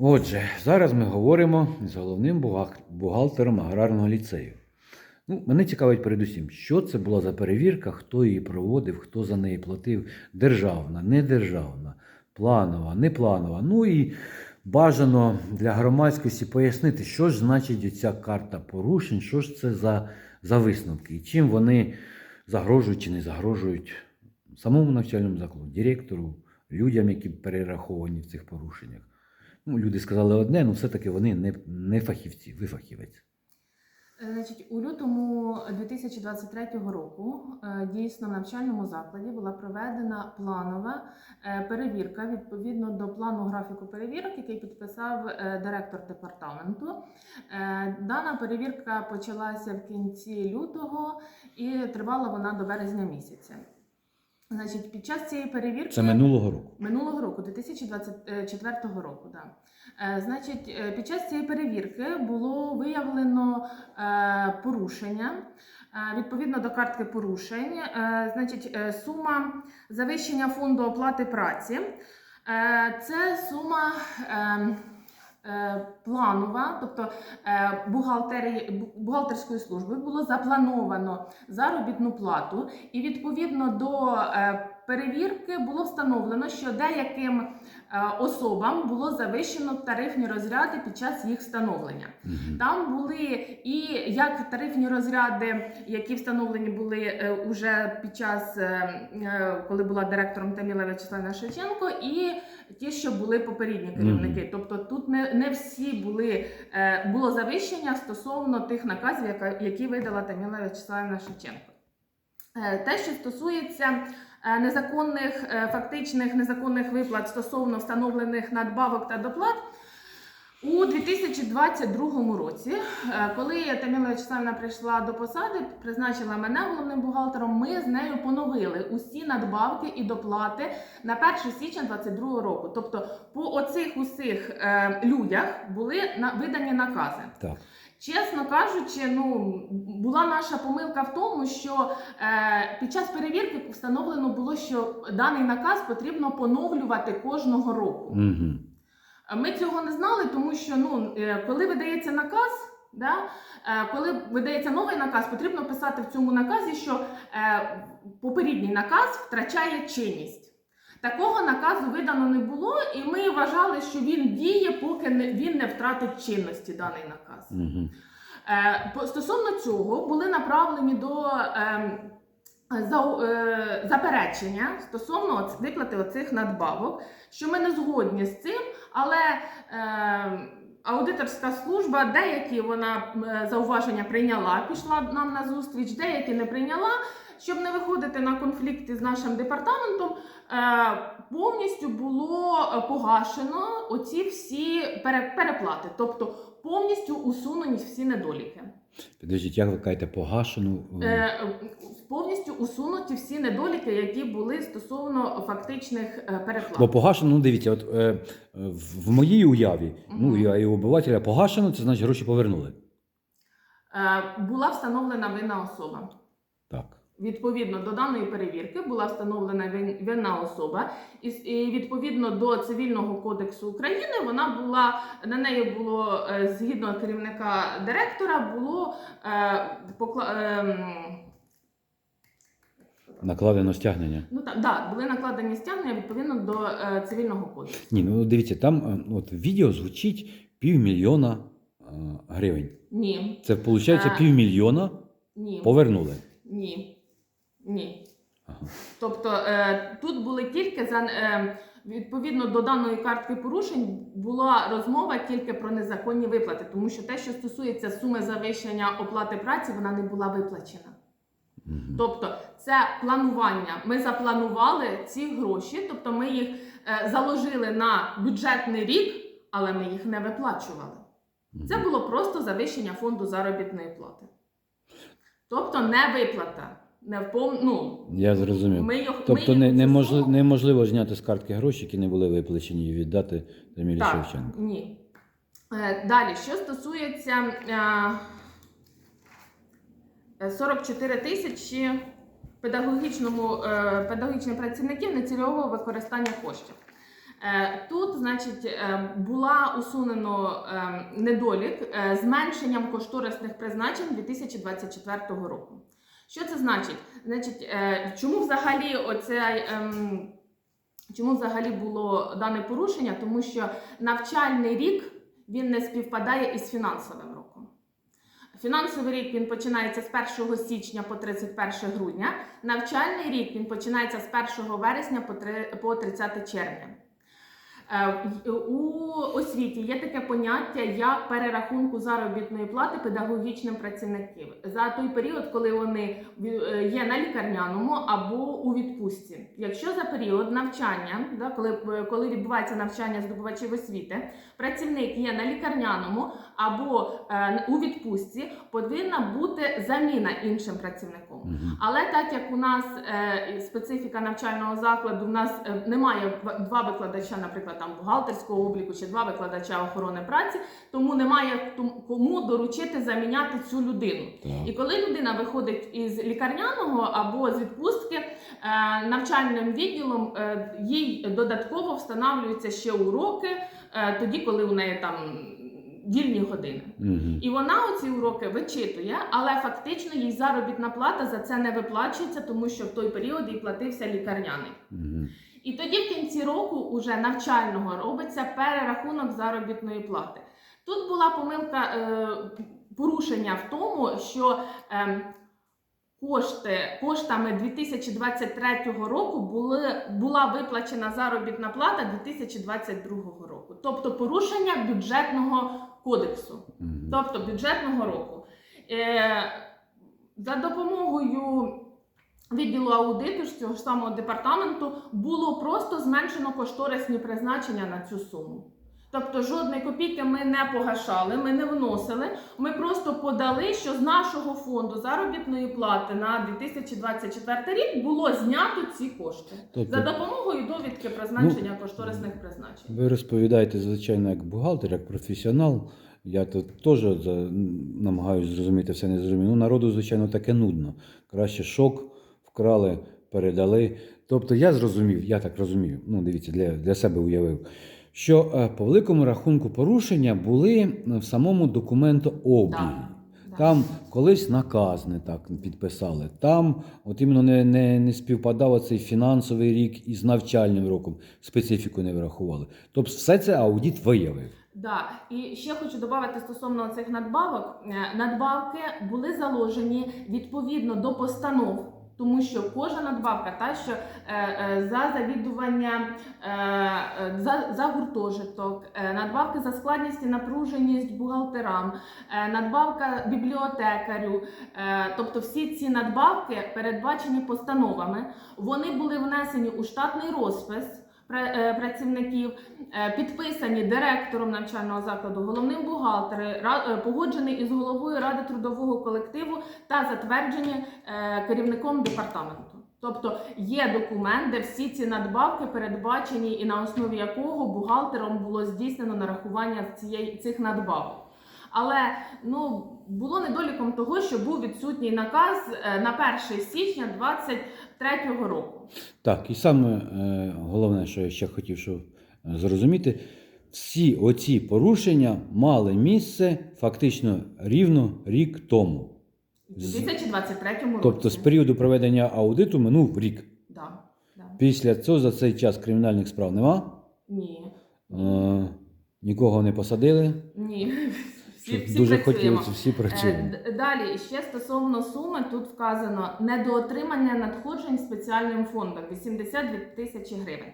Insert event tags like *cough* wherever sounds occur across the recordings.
Отже, зараз ми говоримо з головним бухгалтером аграрного ліцею. Ну, мене цікавить передусім, що це була за перевірка, хто її проводив, хто за неї платив, державна, недержавна, планова, непланова. Ну і бажано для громадськості пояснити, що ж значить ця карта порушень, що ж це за, за висновки, і чим вони загрожують чи не загрожують самому навчальному закладу, директору, людям, які перераховані в цих порушеннях. Ну, люди сказали одне, але все-таки вони не, не фахівці, ви фахівець. Е, Значить, у лютому 2023 року е, дійсно в навчальному закладі була проведена планова е, перевірка відповідно до плану графіку перевірок, який підписав директор департаменту. Дана перевірка почалася в кінці лютого і тривала вона до березня місяця. Значить, під час цієї перевірки Це минулого року. Минулого року, 2024 року, да. Е, значить, е, під час цієї перевірки було виявлено е, порушення. Е, відповідно до картки порушень, е, значить, е, сума завищення фонду оплати праці. Е, це сума. Е, е, Планова, тобто бухгалтерської служби було заплановано заробітну плату, і відповідно до е, перевірки було встановлено, що деяким е, особам було завищено тарифні розряди під час їх встановлення. Там були і як тарифні розряди, які встановлені були е, уже під час, е, коли була директором Таміла В'ячеславна Шевченко, і ті, що були попередні керівники. Тобто тут не, не всі були було завищення стосовно тих наказів, які видала Таміла В'ячеславівна Шевченко. Те, що стосується незаконних, е, фактичних незаконних виплат стосовно встановлених надбавок та доплат, у 2022 році, е, коли Таміла Вячеславівна прийшла до посади, призначила мене головним бухгалтером, ми з нею поновили усі надбавки і доплати на 1 січня 2022 року. Тобто, по оцих усіх е, людях були на, видані накази. Так. Чесно кажучи, ну була наша помилка в тому, що е, під час перевірки встановлено було, що даний наказ потрібно поновлювати кожного року. Угу. Ми цього не знали, тому що ну, е, коли видається наказ, да, е, коли видається новий наказ, потрібно писати в цьому наказі, що е, попередній наказ втрачає чинність. Такого наказу видано не було, і ми вважали, що він діє, поки не, він не втратить чинності даний наказ. Угу. Е, Стосовно цього були направлені до ем, за, е, заперечення стосовно виплати оцих надбавок, що ми не згодні з цим, але е, аудиторська служба деякі вона е, зауваження прийняла, пішла нам на зустріч, деякі не прийняла. Щоб не виходити на конфлікти з нашим департаментом, е, повністю було е, погашено оці всі переплати, тобто повністю усунені всі недоліки. Підождіть, як ви кажете, погашену. е, повністю усунуті всі недоліки, які були стосовно фактичних переплат. Бо погашено, ну дивіться, от е, в моїй уяві, ну я і обивателя погашено, це значить гроші повернули. Е, була встановлена винна особа. Так. Відповідно до даної перевірки була встановлена вин- винна особа, і, відповідно до цивільного кодексу України вона була на неї було е, згідно керівника директора було е, покла, ем, Накладено стягнення. ну так да, були накладені стягнення відповідно до е, цивільного кодексу. Ні, ну дивіться, там е, от відео звучить півмільйона е, гривень. Ні, Це виходить Е. півмільйона ні, повернули. ні, ні. Тобто е, тут були тільки за е, відповідно до даної картки порушень була розмова тільки про незаконні виплати, тому що те, що стосується суми завищення оплати праці, вона не була виплачена. Тобто, це планування. Ми запланували ці гроші, тобто ми їх е, заложили на бюджетний рік, але ми їх не виплачували. Це було просто завищення фонду заробітної плати. Тобто не виплата. Не впов... ну, Я зрозумів. ми їх, Тобто ми не, їх неможливо, зняти з картки гроші, які не були виплачені, і віддати Тамілі Так, Шевченко. Ні. Е, Далі, що стосується е, 44 тисячі педагогічному, е, педагогічних працівників нецільового використання коштів. Е, Тут, значить, е, була усунено е, недолік е, зменшенням кошторисних призначень 2024 року. Що це значить? Значить, е, чому взагалі оце, ем, чому взагалі було дане порушення? Тому що навчальний рік він не співпадає із фінансовим роком. Фінансовий рік він починається з 1 січня по 31 грудня. Навчальний рік він починається з 1 вересня по 30 червня. Е, У освіті є таке поняття як перерахунку заробітної плати педагогічним працівникам за той період, коли вони е, є на лікарняному або у відпустці. Якщо за період навчання, да, коли, е, коли відбувається навчання здобувачів освіти, працівник є на лікарняному або у відпустці, повинна бути заміна іншим працівником. Але так як у нас специфіка навчального закладу, у нас немає два викладача, наприклад, там бухгалтерського обліку чи два викладача охорони праці, тому немає кому доручити заміняти цю людину. І коли людина виходить із лікарняного або з відпустки, е, навчальним відділом е, їй додатково встановлюються ще уроки, е, тоді, коли у неї там вільні години. Мгм. І вона оці уроки вичитує, але фактично їй заробітна плата за це не виплачується, тому що в той період їй платився лікарняний. Мгм. І тоді в кінці року, уже навчального, робиться перерахунок заробітної плати. Тут була помилка е, порушення в тому, що е, кошти, коштами 2023 року були, була виплачена заробітна плата 2022 року. Тобто порушення бюджетного кодексу тобто бюджетного року. Е, за допомогою відділу аудиту ж цього ж самого департаменту було просто зменшено кошторисні призначення на цю суму. Тобто жодної копійки ми не погашали, ми не вносили. Ми просто подали, що з нашого фонду заробітної плати на 2024 рік було знято ці кошти Тобто- за допомогою довідки про зменшення кошторисних призначень. Ви розповідаєте, звичайно, як бухгалтер, як професіонал. Я тут теж намагаюся зрозуміти все не зрозуміло. Ну, народу, звичайно, таке нудно. Краще шок вкрали, передали. Тобто я зрозумів, я так розумію, ну дивіться, для, для себе уявив, що е, по великому рахунку порушення були в самому документообігі. Да. Там колись наказ не так підписали. Там от іменно не, не, не співпадав цей фінансовий рік із навчальним роком, специфіку не врахували. Тобто все це аудит виявив. Да, і ще хочу додати стосовно цих надбавок. Е, Надбавки були заложені відповідно до постанов. Тому що кожна надбавка, та що е, е, за завідування е, е, за, за гуртожиток, е, надбавки за складність і напруженість бухгалтерам, е, надбавка бібліотекарю, е, тобто всі ці надбавки передбачені постановами. Вони були внесені у штатний розпис працівників, е, підписані директором навчального закладу, головним бухгалтером, е, погоджений із головою ради трудового колективу та затверджені е, керівником департаменту. Тобто є документ, де всі ці надбавки передбачені, і на основі якого бухгалтером було здійснено нарахування цієї цих надбавок. Але ну було недоліком того, що був відсутній наказ е, на 1 січня 2023 року. Так, і саме е, головне, що я ще хотів що, е, зрозуміти, всі оці порушення мали місце фактично рівно рік тому. У З- 2023 році. Тобто з періоду проведення аудиту минув рік. Да, да. Після цього за цей час кримінальних справ нема. Ні. Е, нікого не посадили. Ні. Всі, всі дуже працюємо. хотілося, всі працюємо. Е, Далі ще стосовно суми, тут вказано недоотримання надходжень спеціальним фондом 82 тисячі гривень.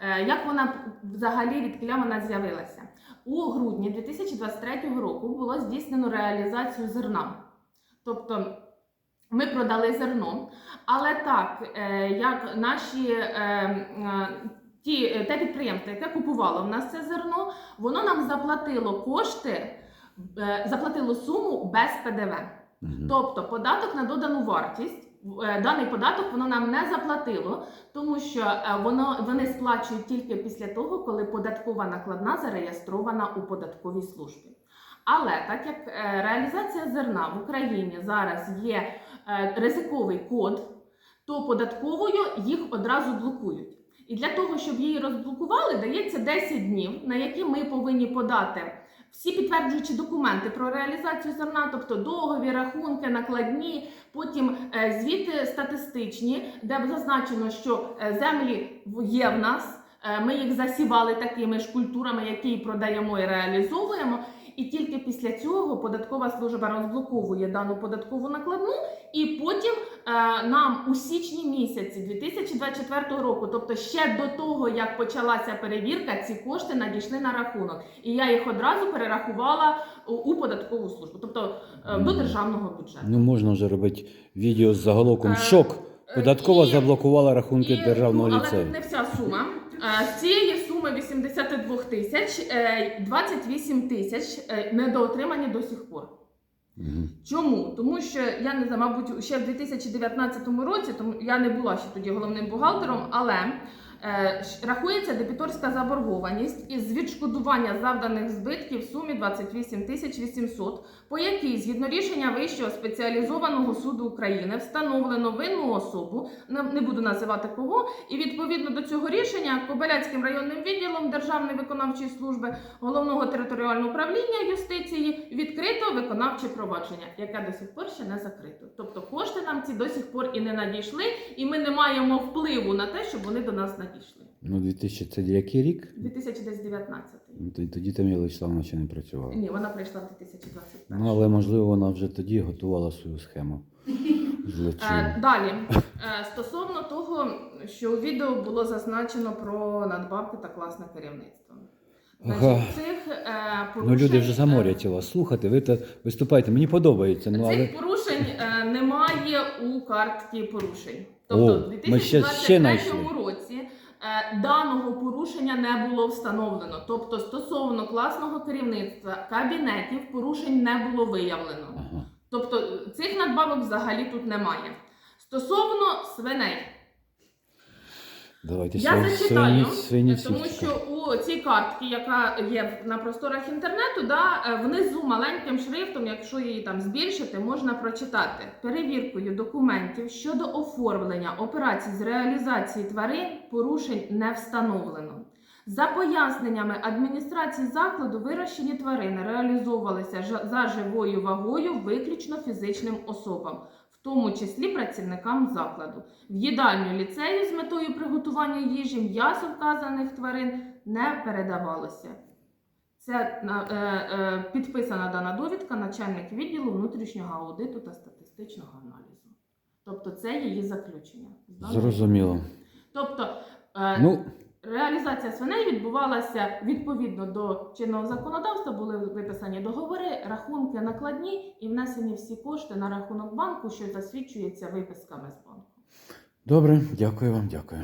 Е, Як вона взагалі відкіля вона з'явилася? У грудні 2023 року було здійснено реалізацію зерна. Тобто ми продали зерно, але так е, як наші ті, те підприємство, яке купувало в нас це зерно, воно нам заплатило кошти, заплатило суму без ПДВ. Тобто податок на додану вартість. е, Даний податок воно нам не заплатило, тому що е, воно вони сплачують тільки після того, коли податкова накладна зареєстрована у податковій службі. Але так як е, реалізація зерна в Україні зараз є е, ризиковий код, то податковою їх одразу блокують. І для того, щоб її розблокували, дається 10 днів, на які ми повинні подати всі підтверджуючі документи про реалізацію зерна, тобто договір, рахунки, накладні, потім е, звіти статистичні, де зазначено, що е, землі є в нас. е, Ми їх засівали такими ж культурами, які продаємо і реалізовуємо. І тільки після цього податкова служба розблоковує дану податкову накладну, і потім е, нам у січні місяці 2024 року, тобто ще до того, як почалася перевірка, ці кошти надійшли на рахунок. І я їх одразу перерахувала у, у податкову службу, тобто е, до державного бюджету. Ну можна вже робити відео з заголовком Е, Шок. Е, Податкова і- заблокувала рахунки і, державного ну, але ліцею. тут не вся сума. Е, З цієї суми 82 тисяч, е, 28 тисяч е, недоотримані до сих пор. Угу. Чому? Тому що я не знаю, мабуть, ще в 2019 році, тому я не була ще тоді головним бухгалтером, але е, рахується дебіторська заборгованість із відшкодування завданих збитків в сумі 28 тисяч 800, по якій, згідно рішення Вищого спеціалізованого суду України, встановлено винну особу, не, буду називати кого, і відповідно до цього рішення Кобиляцьким районним відділом Державної виконавчої служби головного територіального управління юстиції відкрито виконавче провадження, яке до сих пор ще не закрито. Тобто кошти нам ці до сих пор і не надійшли, і ми не маємо впливу на те, щоб вони до нас надійшли. Ну, 2000 це який рік? 2019. Ну, тоді- Тоді Таміла Вячеславовна ще не працювала. Ні, вона прийшла в 2021. Ну, але можливо вона вже тоді готувала свою схему *laughs* злочину. Е, Далі *laughs* Е, стосовно того, що у відео було зазначено про надбавки та класне керівництво. Значить, Ага. цих е, Ну, порушень, люди вже е, заморяться вас. Слухайте, ви то виступаєте. Мені подобається. Ну, але Цих порушень е, немає у картці порушень. Тобто, О, в ми ще- ще 2023 знайшли. році е, даного порушення не було встановлено. Тобто, стосовно класного керівництва кабінетів порушень не було виявлено. Тобто е, цих надбавок взагалі тут немає. Стосовно свиней, Давайте я свині- зачитаю, свині- свині тому що у цій картці, яка є на просторах інтернету, да, е, внизу маленьким шрифтом, якщо її там збільшити, можна прочитати. Перевіркою документів щодо оформлення операцій з реалізації тварин порушень не встановлено. За поясненнями адміністрації закладу, вирощені тварини реалізовувалися жа- за живою вагою виключно фізичним особам, тому числі працівникам закладу. В їдальню ліцею з метою приготування їжі м'ясо вказаних тварин не передавалося. Це е, е, підписана дана довідка начальник відділу внутрішнього аудиту та статистичного аналізу. Тобто це її заключення. Зрозуміло. Тобто е, Ну, реалізація свиней відбувалася відповідно до чинного законодавства, були виписані договори, рахунки накладні і внесені всі кошти на рахунок банку, що засвідчується виписками з банку. добре, дякую вам, дякую.